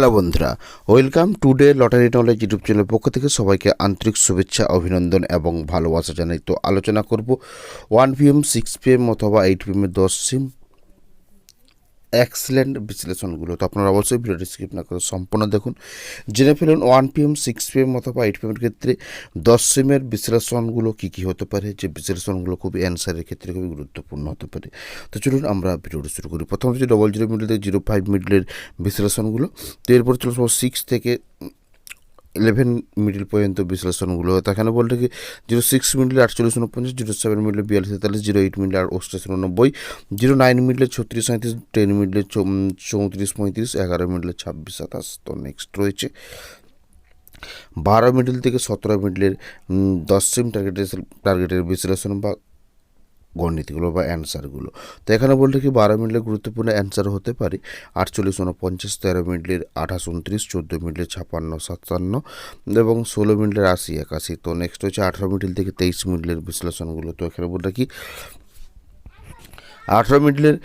Hello বন্ধুরা, welcome to the lottery knowledge YouTube চ্যানেলের পক্ষ থেকে সবাইকে আন্তরিক শুভেচ্ছা, অভিনন্দন এবং ভালোবাসা জানাই তো আলোচনা করব। ওয়ান পিএম সিক্স পিএম অথবা এইট পিএমের দশ সিম এক্সেলেন্ট বিশ্লেষণগুলো তো আপনারা অবশ্যই ভিডিওটি স্কিপ না করে সম্পূর্ণ দেখুন। জেনে ফেলুন ওয়ান পিএম সিক্স পিএম অথবা এইট পিএমের ক্ষেত্রে দশ সিমের বিশ্লেষণগুলো কী কী হতে পারে? যে বিশ্লেষণগুলো খুবই অ্যান্সারের ক্ষেত্রে খুবই গুরুত্বপূর্ণ হতে পারে। তো চলুন আমরা ভিডিওটি শুরু করি। প্রথমত হচ্ছে ডবল জিরো মিডলের জিরো ফাইভ মিডলের বিশ্লেষণগুলো তো এরপর চলে সিক্স থেকে ইলেভেন মিডল পর্যন্ত বিশ্লেষণগুলো হয় এখানে বলতে কি? জিরো সিক্স মিডলে আটচল্লিশ উনপঞ্চাশ জিরো সেভেন মিডলে বিয়াল্লিশ তেতাল্লিশ জিরো এইট মিডলে অষ্টাশি উননব্বই জিরো নাইন মিডলে ছত্রিশ সাঁত্রিশ টেন মিডলে চৌত্রিশ পঁয়ত্রিশ, এগারো মিডলে ছাব্বিশ সাতাশ, তো নেক্সট রয়েছে। বারো মিডল থেকে সতেরো মিডলের দশ সিম টার্গেটের টার্গেটের বিশ্লেষণ বা গণিতগুলো বা অ্যান্সারগুলো। তো এখানে বলতে কি বারো মিনিটের গুরুত্বপূর্ণ অ্যান্সার হতে পারে। আটচল্লিশ, উনপঞ্চাশ, তেরো মিনিটের আঠাশ, উনত্রিশ, চোদ্দ মিনিটের ছাপান্ন সাতান্ন এবং ষোলো মিনিটের আশি, একাশি। তো নেক্সট হচ্ছে আঠারো মিনিটের থেকে তেইশ মিনিটের বিশ্লেষণগুলো। তো এখানে বলতে কি আঠারো মিনিটের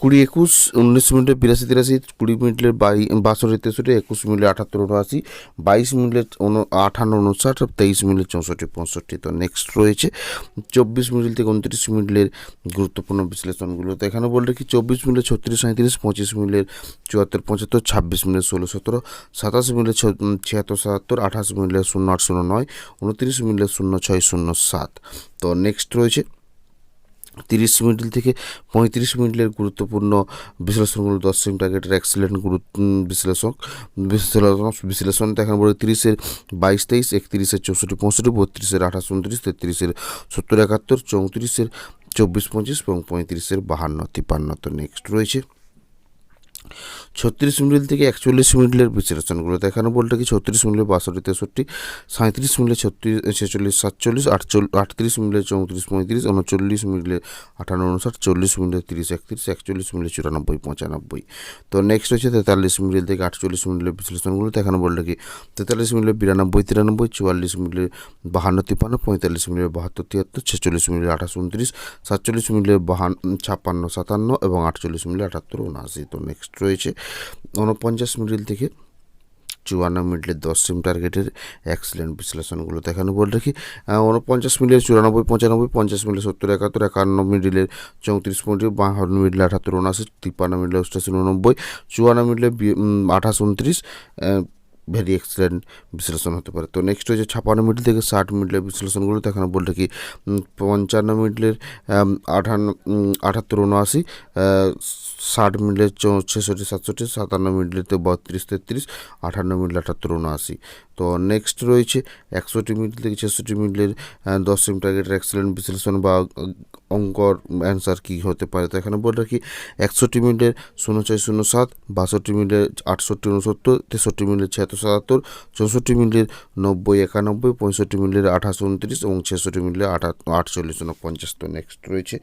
কুড়ি একুশ, উনিশ মিনিটের বিরাশি তিরাশি, কুড়ি মিনিটের বাই, বাষট্টি তেষট্টি, একুশ মিনিটের আঠাত্তর উনআশি, বাইশ মিনিটের আঠান্ন উনষাট, তেইশ মিনিটের চৌষট্টি পঁয়ষট্টি। তো নেক্সট রয়েছে চব্বিশ মিনিট থেকে উনত্রিশ মিনিটের গুরুত্বপূর্ণ বিশ্লেষণগুলো। তো এখানে বলতে কি চব্বিশ মিনিটে ছত্রিশ সাঁত্রিশ পঁচিশ মিনিটের চুয়াত্তর, পঁচাত্তর, ছাব্বিশ মিনিট ষোলো, সতেরো, সাতাশ মিনিটে ছিয়াত্তর, সাতাত্তর, আঠাশ মিনিটে শূন্য আট, শূন্য নয়, উনত্রিশ মিনিটে শূন্য ছয়, শূন্য সাত। তো নেক্সট রয়েছে তিরিশ মিনিট থেকে পঁয়ত্রিশ মিনিটের গুরুত্বপূর্ণ বিশ্লেষণগুলো দশ সিম টার্গেটের অ্যাক্সিলেন্ট গুরুত্ব বিশ্লেষক, বিশ্লেষণ দেখানো বলে তিরিশের বাইশ, তেইশ, একত্রিশের চৌষট্টি, পঁয়ষট্টি, বত্রিশের আঠাশ, উনত্রিশ, তেত্রিশের সত্তর, একাত্তর, চৌত্রিশের চব্বিশ, পঁচিশ এবং পঁয়ত্রিশের বাহান্ন তিপান্ন তো নেক্সট রয়েছে। ছত্রিশ মিনিট থেকে একচল্লিশ মিনিটের বিশ্লেষণগুলো দেখানো। বলতে কি ছত্রিশ মিনিটে বাষট্টি, তেষট্টি সাঁত্রিশ মিনিটে ছত্রিশ, ছেচল্লিশ, সাতচল্লিশ আটচল্লিশ আটত্রিশ মিনিটে চৌত্রিশ, পঁয়ত্রিশ, উনচল্লিশ মিনিটে আটান্ন উনষাট, চল্লিশ মিনিটে তিরিশ, একত্রিশ, একচল্লিশ মিনিটে চুরানব্বই, পঁচানব্বই। তো নেক্সট হচ্ছে তেতাল্লিশ মিনিট থেকে আটচল্লিশ মিনিটের বিশ্লেষণগুলো দেখানো। বলতে কি তেতাল্লিশ মিনিটে বিরানব্বই, তিরানব্বই, চুয়াল্লিশ মিনিটে বাহান্ন, তিপ্পান্ন, পঁয়তাল্লিশ মিনিটে বাহাত্তর, তিয়াত্তর, ছেচল্লিশ মিনিটে আঠাশ, উনত্রিশ, সাতচল্লিশ মিনিটে বাহান্ন, ছাপ্পান্ন, সাতান্ন এবং আটচল্লিশ মিনিটে আটাত্তর, উনআশি। তো নেক্সট রয়েছে। উনপঞ্চাশ মিডিল থেকে চুয়ান্ন মিনিটের দশ সিম টার্গেটের এক্সেলেন্ট বিশ্লেষণগুলো দেখানো বলে রাখি। উনপঞ্চাশ মিডিলের চুরানব্বই, পঁচানব্বই, পঞ্চাশ মিডলের সত্তর, একাত্তর, একান্ন মিডিলের চৌত্রিশ মিনিটে বাহান্ন মিনিটে আঠাত্তর উনআশি তিপ্পান্ন মিনিটে অষ্টাশি উননব্বই চুয়ান্ন মিডিলে আঠাশ উনত্রিশ ভেরি এক্সেলেন্ট বিশ্লেষণ হতে পারে। তো নেক্সট হচ্ছে ছাপান্ন মিনিট থেকে ষাট মিনিটের বিশ্লেষণগুলো। বলতে কি উম, পঞ্চান্ন মিনিটের আঠান্ন উম, আটাত্তর উনআশি ষাট চৌ- ছেষট্টি সাতষট্টি সাতান্ন মিনিটেতে বত্রিশ তেত্রিশ আটান্ন মিনিট আটাত্তর উনআশি। তো নেক্সট রয়েছে একষট্টি মিনিট থেকে ছেষট্টি মিনিটের দশ সিম টার্গেটের এক্সেলেন্ট বিশ্লেষণ বা অঙ্কর অ্যান্সার কী হতে পারে? তো এখানে বলে রাখি, একষট্টি মিনিটের শূন্য ছয় শূন্য সাত, বাষট্টি মিনিটের আটষট্টি উনসত্তর তেষট্টি মিনিটের ছিয়াত্তর সাতাত্তর, চৌষট্টি মিনিটের নব্বই একানব্বই, পঁয়ষট্টি মিনিটের আঠাশ উনত্রিশ এবং ছেষট্টি মিনিটের আঠা আটচল্লিশ উনপঞ্চাশ তো নেক্সট রয়েছে,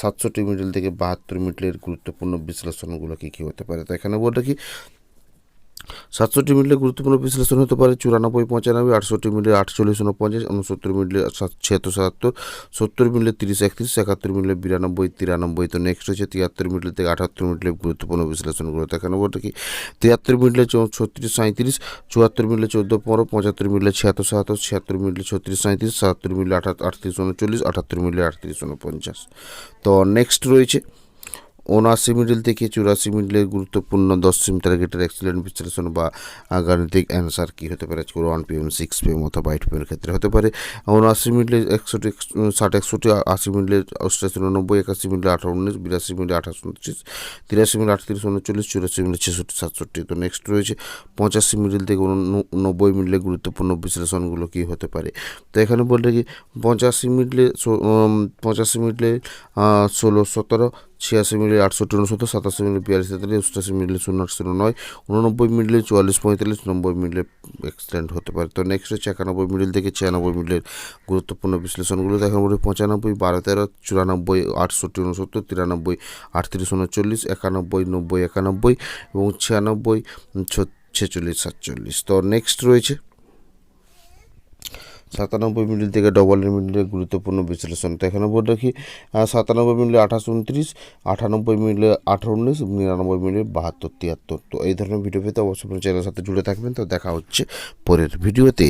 সাতষট্টি মিনিট থেকে বাহাত্তর মিনিটের গুরুত্বপূর্ণ বিশ্লেষণগুলো কী কী হতে পারে? তো এখানে বলে রাখি সাতষট্টি মিনিটে গুরুত্বপূর্ণ বিশ্লেষণ হতে পারে। চুরানব্বই, পঁচানব্বই, আটষট্টি মিনিটে আটচল্লিশ উনপঞ্চাশ উনসত্তর মিনিটে ছিয়াত্তর, সাতাত্তর, সত্তর মিনিটে তিরিশ, একত্রিশ, একাত্তর মিনিটে বিরানব্বই, তিরানব্বই, তো নেক্সট হচ্ছে তিয়াত্তর মিনিট থেকে আটাত্তর মিনিটে গুরুত্বপূর্ণ বিশ্লেষণগুলো দেখানো বলতে কি? তিয়াত্তর মিনিটে ছত্রিশ সাঁত্রিশ চুয়াত্তর মিনিটে চোদ্দ, পনেরো, পঁচাত্তর মিনিটে ছিয়াত্তর, সাতাত্তর, ছিয়াত্তর মিনিটে ছত্রিশ সাঁত্রিশ সাতাত্তর মিনিটে আঠাত আটত্রিশ উনচল্লিশ আটাত্তর মিনিটে আটত্রিশ উনপঞ্চাশ তো নেক্সট রয়েছে উনআশি মিডিল থেকে চুরাশি মিডলের গুরুত্বপূর্ণ দশ সিম টার্গেটের এক্সিলেন্ট বিশ্লেষণ বা গাণিতিক অ্যান্সার কী হতে পারে? ওয়ান পিএম সিক্স পিএম অথবা এইট পিএমের ক্ষেত্রে হতে পারে। উনআশি মিডলে একষট্টি, ষাট, একষট্টি, আশি মিডলে অষ্টাশি উননব্বই একাশি মিডলে আঠারো, উনিশ, বিরাশি মিডলে আঠাশ, উনত্রিশ, তিরাশি মিনিট আটত্রিশ, উনচল্লিশ, চুরাশি মিনিট ছেষট্টি, সাতষট্টি। তো নেক্সট রয়েছে পঁচাশি মিডিল থেকে নব্বই মিডলে গুরুত্বপূর্ণ বিশ্লেষণগুলো কী হতে পারে? তো এখানে বলতে কি পঁচাশি মিডলে পঁচাশি মিডলে ষোলো, সতেরো ছিয়াশি মিনিটে আটষট্টি উনসত্তর সাতাশি মিনিট বিয়াল্লিশ তেতাল্লিশ অষ্টাশি মিনিটে শূন্য আট শূন্য নয় উননব্বই মিনিটে চুয়াল্লিশ, পঁয়তাল্লিশ নব্বই মিনিটে এক্সটেন্ড হতে পারে। তো নেক্সট হচ্ছে একানব্বই মিনিট থেকে ছিয়ানব্বই মিনিটের গুরুত্বপূর্ণ বিশ্লেষণগুলো। দেখানো পড়ে পঁচানব্বই, বারো, তেরো, চুরানব্বই, আটষট্টি, উনসত্তর, তিরানব্বই, আটত্রিশ, উনচল্লিশ, একানব্বই, নব্বই, একানব্বই এবং ছিয়ানব্বই, ছেচল্লিশ, সাতচল্লিশ। তো নেক্সট রয়েছে সাতানব্বই মিনিট থেকে ডবল মিনিটের গুরুত্বপূর্ণ বিশ্লেষণ। তো এখানে বলে রাখি সাতানব্বই মিনিটে আঠাশ উনত্রিশ, আটানব্বই মিনিটে আঠারো উনিশ, নিরানব্বই মিনিটে বাহাত্তর তিয়াত্তর। তো এই ধরনের ভিডিও পেতে অবশ্যই চ্যানেলের সাথে জুড়ে থাকবেন। তো দেখা হচ্ছে পরের ভিডিওতে